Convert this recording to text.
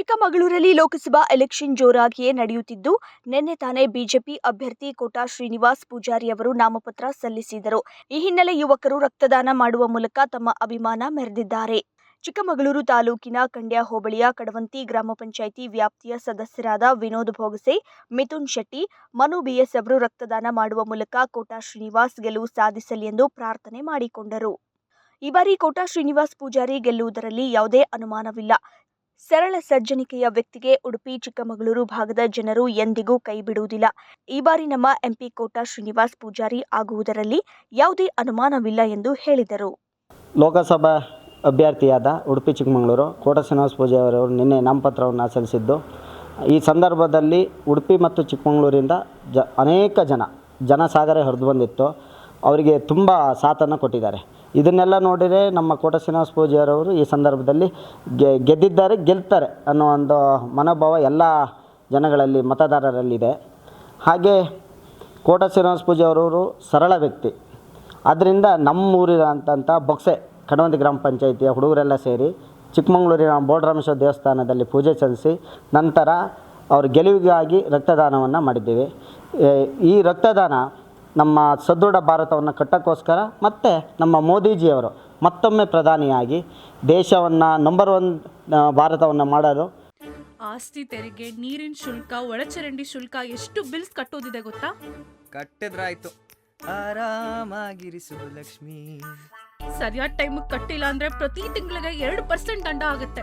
ಚಿಕ್ಕಮಗಳೂರಲ್ಲಿ Lok Sabha election ಜೋರಾಗಿಯೇ ನಡೆಯುತ್ತಿದ್ದು, ನಿನ್ನೆ ತಾನೇ ಬಿಜೆಪಿ ಅಭ್ಯರ್ಥಿ ಕೋಟಾ ಶ್ರೀನಿವಾಸ್ ಪೂಜಾರಿ ಅವರು ನಾಮಪತ್ರ ಸಲ್ಲಿಸಿದರು. ಈ ಹಿನ್ನೆಲೆ ಯುವಕರು ರಕ್ತದಾನ ಮಾಡುವ ಮೂಲಕ ತಮ್ಮ ಅಭಿಮಾನ ಮೆರೆದಿದ್ದಾರೆ. ಚಿಕ್ಕಮಗಳೂರು ತಾಲೂಕಿನ ಕಂಡ್ಯ ಹೋಬಳಿಯ ಕಡವಂತಿ ಗ್ರಾಮ ಪಂಚಾಯಿತಿ ವ್ಯಾಪ್ತಿಯ ಸದಸ್ಯರಾದ ವಿನೋದ್ ಭೋಗಸೆ, ಮಿಥುನ್ ಶೆಟ್ಟಿ, ಮನು ಬಿಎಸ್ ಅವರು ರಕ್ತದಾನ ಮಾಡುವ ಮೂಲಕ ಕೋಟಾ ಶ್ರೀನಿವಾಸ್ ಗೆಲುವು ಸಾಧಿಸಲಿ ಎಂದು ಪ್ರಾರ್ಥನೆ ಮಾಡಿಕೊಂಡರು. ಈ ಬಾರಿ ಕೋಟಾ ಶ್ರೀನಿವಾಸ್ ಪೂಜಾರಿ ಗೆಲ್ಲುವುದರಲ್ಲಿ ಯಾವುದೇ ಅನುಮಾನವಿಲ್ಲ. ಸರಳ ಸಜ್ಜನಿಕೆಯ ವ್ಯಕ್ತಿಗೆ ಉಡುಪಿ, ಚಿಕ್ಕಮಗಳೂರು ಭಾಗದ ಜನರು ಎಂದಿಗೂ ಕೈ ಬಿಡುವುದಿಲ್ಲ. ಈ ಬಾರಿ ನಮ್ಮ ಎಂಪಿ ಕೋಟಾ ಶ್ರೀನಿವಾಸ್ ಪೂಜಾರಿ ಆಗುವುದರಲ್ಲಿ ಯಾವುದೇ ಅನುಮಾನವಿಲ್ಲ ಎಂದು ಹೇಳಿದರು. ಲೋಕಸಭಾ ಅಭ್ಯರ್ಥಿಯಾದ ಉಡುಪಿ, ಚಿಕ್ಕಮಗಳೂರು ಕೋಟಾ ಶ್ರೀನಿವಾಸ ಪೂಜಾರಿ ಅವರು ನಿನ್ನೆ ನಾಮಪತ್ರವನ್ನು ಸಲ್ಲಿಸಿದ್ದು, ಈ ಸಂದರ್ಭದಲ್ಲಿ ಉಡುಪಿ ಮತ್ತು ಚಿಕ್ಕಮಗಳೂರಿಂದ ಜ, ಅನೇಕ ಜನ, ಜನಸಾಗರ ಹರಿದು ಬಂದಿತ್ತು. ಅವರಿಗೆ ತುಂಬ ಸಾಥನ್ನು ಕೊಟ್ಟಿದ್ದಾರೆ. ಇದನ್ನೆಲ್ಲ ನೋಡಿದರೆ ನಮ್ಮ ಕೋಟ ಶ್ರೀನಿವಾಸ ಪೂಜಾರವರು ಈ ಸಂದರ್ಭದಲ್ಲಿ ಗೆದ್ದಿದ್ದಾರೆ, ಗೆಲ್ತಾರೆ ಅನ್ನೋ ಒಂದು ಮನೋಭಾವ ಎಲ್ಲ ಜನಗಳಲ್ಲಿ, ಮತದಾರರಲ್ಲಿದೆ. ಹಾಗೆ ಕೋಟ ಶ್ರೀನಿವಾಸ ಪೂಜಾರವರು ಸರಳ ವ್ಯಕ್ತಿ. ಆದ್ದರಿಂದ ನಮ್ಮೂರಿನಂಥ ಬೊಕ್ಸೆ ಕಡವಂತಿ ಗ್ರಾಮ ಪಂಚಾಯಿತಿಯ ಹುಡುಗರೆಲ್ಲ ಸೇರಿ ಚಿಕ್ಕಮಗಳೂರಿನ ಬೋಳರಾಮೇಶ್ವರ ದೇವಸ್ಥಾನದಲ್ಲಿ ಪೂಜೆ ಸಲ್ಲಿಸಿ ನಂತರ ಅವ್ರ ಗೆಲುವಿಗಾಗಿ ರಕ್ತದಾನವನ್ನು ಮಾಡಿದ್ದೀವಿ. ಈ ರಕ್ತದಾನ ನಮ್ಮ ಸದೃಢ ಭಾರತವನ್ನು ಕಟ್ಟೋಕ್ಕೋಸ್ಕರ ಮತ್ತು ನಮ್ಮ ಮೋದಿಜಿಯವರು ಮತ್ತೊಮ್ಮೆ ಪ್ರಧಾನಿಯಾಗಿ ದೇಶವನ್ನು ನಂಬರ್ ಒನ್ ಭಾರತವನ್ನು ಮಾಡಲು ಆಸ್ತಿ ತೆರಿಗೆ ನೀರಿನ ಶುಲ್ಕ ಒಳಚರಂಡಿ ಶುಲ್ಕ ಎಷ್ಟು ಬಿಲ್ಸ್ ಕಟ್ಟೋದಿದೆ ಗೊತ್ತಾ? ಕಟ್ಟಿದ್ರಾಯ್ತು. ಆರಾಮಾಗಿರಿಸು ಲಕ್ಷ್ಮಿ. ಸರಿಯಾದ ಟೈಮಿಗೆ ಕಟ್ಟಿಲ್ಲ ಅಂದ್ರೆ ಪ್ರತಿ ತಿಂಗಳಿಗೆ ಎರಡು ಪರ್ಸೆಂಟ್ ದಂಡ ಆಗುತ್ತೆ.